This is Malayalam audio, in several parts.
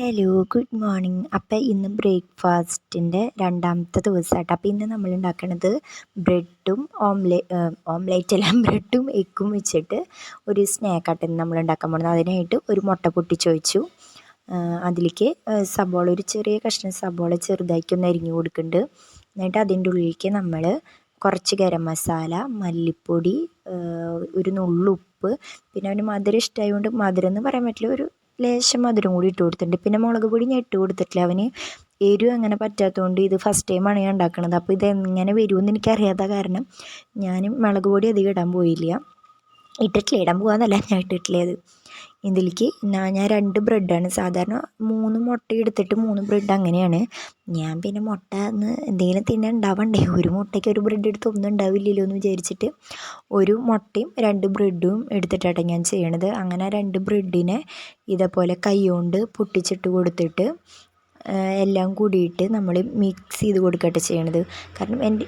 ഹലോ ഗുഡ് മോർണിംഗ് അപ്പം ഇന്ന് ബ്രേക്ക്ഫാസ്റ്റിന്റെ രണ്ടാമത്തെ ദിവസമായിട്ട് അപ്പോൾ ഇന്ന് നമ്മൾ ഉണ്ടാക്കുന്നത് ബ്രെഡും ഓംലേ ഓംലേറ്റ് എല്ലാം ബ്രെഡും എഗ്ഗും വെച്ചിട്ട് ഒരു സ്നാക്ക് സ്നാക്കായിട്ട് നമ്മൾ ഉണ്ടാക്കാൻ പോകുന്നത് അതിനായിട്ട് ഒരു മുട്ട പൊട്ടിച്ച് വെച്ചു അതിലേക്ക് സബോള ഒരു ചെറിയ കഷ്ണം സബോള ചെറുതാക്കി ഒന്ന് അരിഞ്ഞു കൊടുക്കുന്നുണ്ട്. എന്നിട്ട് അതിന്റെ ഉള്ളിലേക്ക് നമ്മൾ കുറച്ച് ഗരം മസാല മല്ലിപ്പൊടി ഒരു നുള്ളുപ്പ് പിന്നെ അവന് മധുരം ഇഷ്ടമായതുകൊണ്ട് മധുരം എന്ന് പറയാൻ പറ്റില്ല ഒരു ലേശം മധുരം കൂടി ഇട്ട് കൊടുത്തിട്ടുണ്ട്. പിന്നെ മുളക് പൊടി ഞാൻ ഇട്ട് കൊടുത്തിട്ടില്ല. അവന് എരിവ് അങ്ങനെ പറ്റാത്തതുകൊണ്ട് ഇത് ഫസ്റ്റ് ടൈമാണ് ഞാൻ ഉണ്ടാക്കുന്നത് അപ്പോൾ ഇത് എങ്ങനെ വരുമെന്ന് എനിക്കറിയാത്ത കാരണം ഞാൻ മുളക് പൊടി അധികം ഇടാൻ പോയില്ല. ഇട്ടിട്ടില്ല. ഇടാൻ പോകാമെന്നല്ല ഞാൻ ഇട്ടിട്ടില്ല അത് ഇതിലേക്ക് ഞാൻ രണ്ട് ബ്രെഡാണ്. സാധാരണ മൂന്ന് മുട്ട എടുത്തിട്ട് മൂന്ന് ബ്രെഡ് അങ്ങനെയാണ്. ഞാൻ പിന്നെ മുട്ട എന്ന് എന്തെങ്കിലും തിന്നാൻ ഉണ്ടാവണ്ടേ? ഒരു മുട്ടയ്ക്ക് ഒരു ബ്രെഡ് എടുത്ത് ഒന്നും ഉണ്ടാവില്ലല്ലോ എന്ന് വിചാരിച്ചിട്ട് ഒരു മുട്ടയും രണ്ട് ബ്രെഡും എടുത്തിട്ടാണ് ഞാൻ ചെയ്യണത്. അങ്ങനെ രണ്ട് ബ്രെഡിനെ ഇതേപോലെ കൈകൊണ്ട് പൊട്ടിച്ചിട്ട് കൊടുത്തിട്ട് എല്ലാം കൂടിയിട്ട് നമ്മൾ മിക്സ് ചെയ്ത് കൊടുക്കട്ടെ ചെയ്യണത്. കാരണം എന്റെ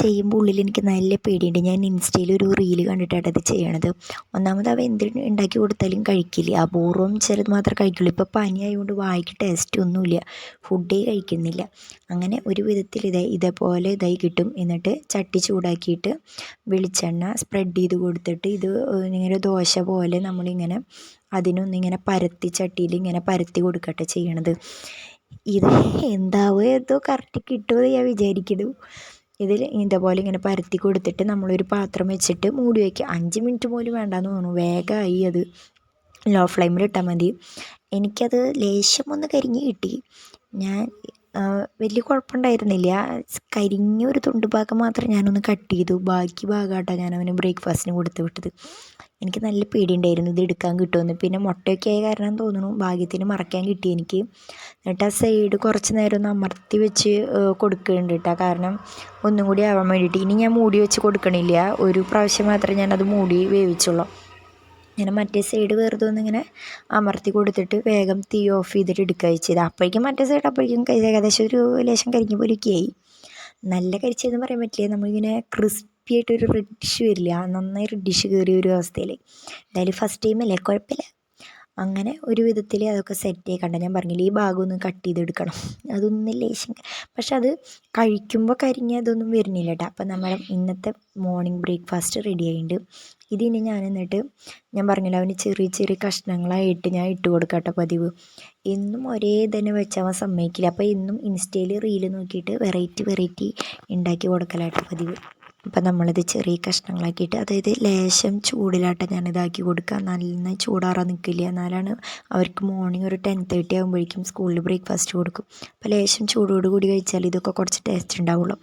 ചെയ്യുമ്പോൾ ഉള്ളിൽ എനിക്ക് നല്ല പേടിയുണ്ട്. ഞാൻ ഇൻസ്റ്റയിൽ ഒരു റീൽ കണ്ടിട്ടാണ് അത് ചെയ്യണത്. ഒന്നാമത് അവ എന്ത് ഉണ്ടാക്കി കൊടുത്താലും കഴിക്കില്ല. അപൂർവം ചിലത് മാത്രമേ കഴിക്കുള്ളൂ. ഇപ്പോൾ പനി ആയതുകൊണ്ട് വായിക്ക് ടേസ്റ്റ് ഒന്നുമില്ല. ഫുഡേ കഴിക്കുന്നില്ല. അങ്ങനെ ഒരു വിധത്തിൽ ഇതേ ഇതേപോലെ ഇതായി കിട്ടും. എന്നിട്ട് ചട്ടി ചൂടാക്കിയിട്ട് വെളിച്ചെണ്ണ സ്പ്രെഡ് ചെയ്ത് കൊടുത്തിട്ട് ഇത് ഇങ്ങനെ ദോശ പോലെ നമ്മളിങ്ങനെ അതിനൊന്നിങ്ങനെ പരത്തി ചട്ടിയിൽ ഇങ്ങനെ പരത്തി കൊടുക്കട്ടെ ചെയ്യണത്. ഇത് എന്താവോ ഏതോ കറക്റ്റ് കിട്ടുമെന്ന് ഞാൻ വിചാരിക്കുന്നു. ഇതിൽ ഇതേപോലെ ഇങ്ങനെ പരത്തി കൊടുത്തിട്ട് നമ്മളൊരു പാത്രം വെച്ചിട്ട് മൂടി വയ്ക്കുക. അഞ്ച് മിനിറ്റ് പോലും വേണ്ടാന്ന് തോന്നുന്നു. വേഗമായി അത് ലോ ഫ്ലെയിമിൽ ഇട്ടാൽ മതി. എനിക്കത് ലേശം ഒന്ന് കരിഞ്ഞ് കിട്ടി. ഞാൻ വലിയ കുഴപ്പമുണ്ടായിരുന്നില്ല കരിഞ്ഞ ഒരു തുണ്ട് ഭാഗം മാത്രം ഞാനൊന്ന് കട്ട് ചെയ്തു. ബാക്കി ഭാഗമായിട്ടാണ് ഞാൻ അവന് ബ്രേക്ക്ഫാസ്റ്റിന് കൊടുത്ത് വിട്ടത്. എനിക്ക് നല്ല പേടിയുണ്ടായിരുന്നു ഇത് എടുക്കാൻ കിട്ടുമെന്ന് പിന്നെ മുട്ടയൊക്കെ ആയ കാരണം തോന്നുന്നു ഭാഗ്യത്തിന് മറക്കാൻ കിട്ടി എനിക്ക്. എന്നിട്ട് ആ സൈഡ് കുറച്ച് നേരം ഒന്ന് അമർത്തി വെച്ച് കൊടുക്കുന്നുണ്ട് കേട്ടോ കാരണം ഒന്നും കൂടി ആവാൻ വേണ്ടിയിട്ട്. ഇനി ഞാൻ മൂടി വെച്ച് കൊടുക്കണില്ല. ഒരു പ്രാവശ്യം മാത്രമേ ഞാനത് മൂടി വേവിച്ചുള്ളൂ. ഇങ്ങനെ മറ്റേ സൈഡ് വെറുതെ ഒന്നിങ്ങനെ അമർത്തി കൊടുത്തിട്ട് വേഗം തീ ഓഫ് ചെയ്തിട്ട് എടുക്കുക ചെയ്ത് അപ്പോഴേക്കും മറ്റേ സൈഡ് അപ്പോഴേക്കും ഏകദേശം ഒരു ലേശം കരിഞ്ഞ പോലെയൊക്കെ ആയി നല്ല കരിച്ചതെന്ന് പറയാൻ പറ്റില്ല. നമ്മളിങ്ങനെ ക്രിസ്പി ആയിട്ടൊരു റെഡിഷ് വരില്ല. നന്നായി റെഡിഷ് കയറിയ ഒരു അവസ്ഥയിൽ എന്തായാലും ഫസ്റ്റ് ടൈം അല്ലേ? കുഴപ്പമില്ല. അങ്ങനെ ഒരു വിധത്തിൽ അതൊക്കെ സെറ്റ് കണ്ട? ഞാൻ പറഞ്ഞില്ല ഈ ഭാഗം ഒന്ന് കട്ട് ചെയ്തെടുക്കണം. അതൊന്നും ലേശം പക്ഷെ അത് കഴിക്കുമ്പോൾ കരിഞ്ഞ അതൊന്നും വരുന്നില്ല കേട്ടോ അപ്പം നമ്മുടെ ഇന്നത്തെ മോർണിംഗ് ബ്രേക്ക്ഫാസ്റ്റ് റെഡി ആയിട്ടുണ്ട് ഇതിനി ഞാൻ എന്നിട്ട് ഞാൻ പറഞ്ഞില്ല അവന് ചെറിയ ചെറിയ കഷ്ണങ്ങളായിട്ട് ഞാൻ ഇട്ട് കൊടുക്കട്ടെ പതിവ്. എന്നും ഒരേ തന്നെ വെച്ചവൻ സമ്മതിക്കില്ല. അപ്പോൾ എന്നും ഇൻസ്റ്റയിൽ റീൽ നോക്കിയിട്ട് വെറൈറ്റി വെറൈറ്റി ഉണ്ടാക്കി കൊടുക്കലായിട്ട് പതിവ്. അപ്പം നമ്മളിത് ചെറിയ കഷ്ണങ്ങളാക്കിയിട്ട് അതായത് ലേശം ചൂടിലാട്ട ഞാൻ ഇതാക്കി കൊടുക്കുക നല്ല ചൂടാറാൻ നിൽക്കില്ല എന്നാലാണ് അവർക്ക് മോർണിംഗ് ഒരു ടെൻ തേർട്ടി ആകുമ്പോഴേക്കും സ്കൂളിൽ ബ്രേക്ക്ഫാസ്റ്റ് കൊടുക്കും. അപ്പോൾ ലേശം ചൂടോട് കൂടി കഴിച്ചാൽ ഇതൊക്കെ കുറച്ച് ടേസ്റ്റ് ഉണ്ടാവുള്ളൂ.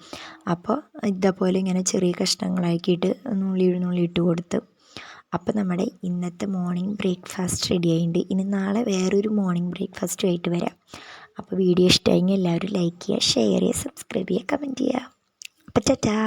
അപ്പോൾ ഇതേപോലെ ഇങ്ങനെ ചെറിയ കഷ്ണങ്ങളാക്കിയിട്ട് നുള്ളി നുള്ളി ഇട്ട് കൊടുത്ത് അപ്പോൾ നമ്മുടെ ഇന്നത്തെ മോർണിംഗ് ബ്രേക്ക്ഫാസ്റ്റ് റെഡി ആയിട്ടുണ്ട് ഇനി നാളെ വേറൊരു മോർണിംഗ് ബ്രേക്ക്ഫാസ്റ്റുമായിട്ട് വരാം. അപ്പോൾ വീഡിയോ ഇഷ്ടമായെങ്കിൽ എല്ലാവരും ലൈക്ക് ചെയ്യുക ഷെയർ ചെയ്യുക സബ്സ്ക്രൈബ് ചെയ്യുക കമന്റ് ചെയ്യുക. അപ്പോൾ ടാറ്റാ.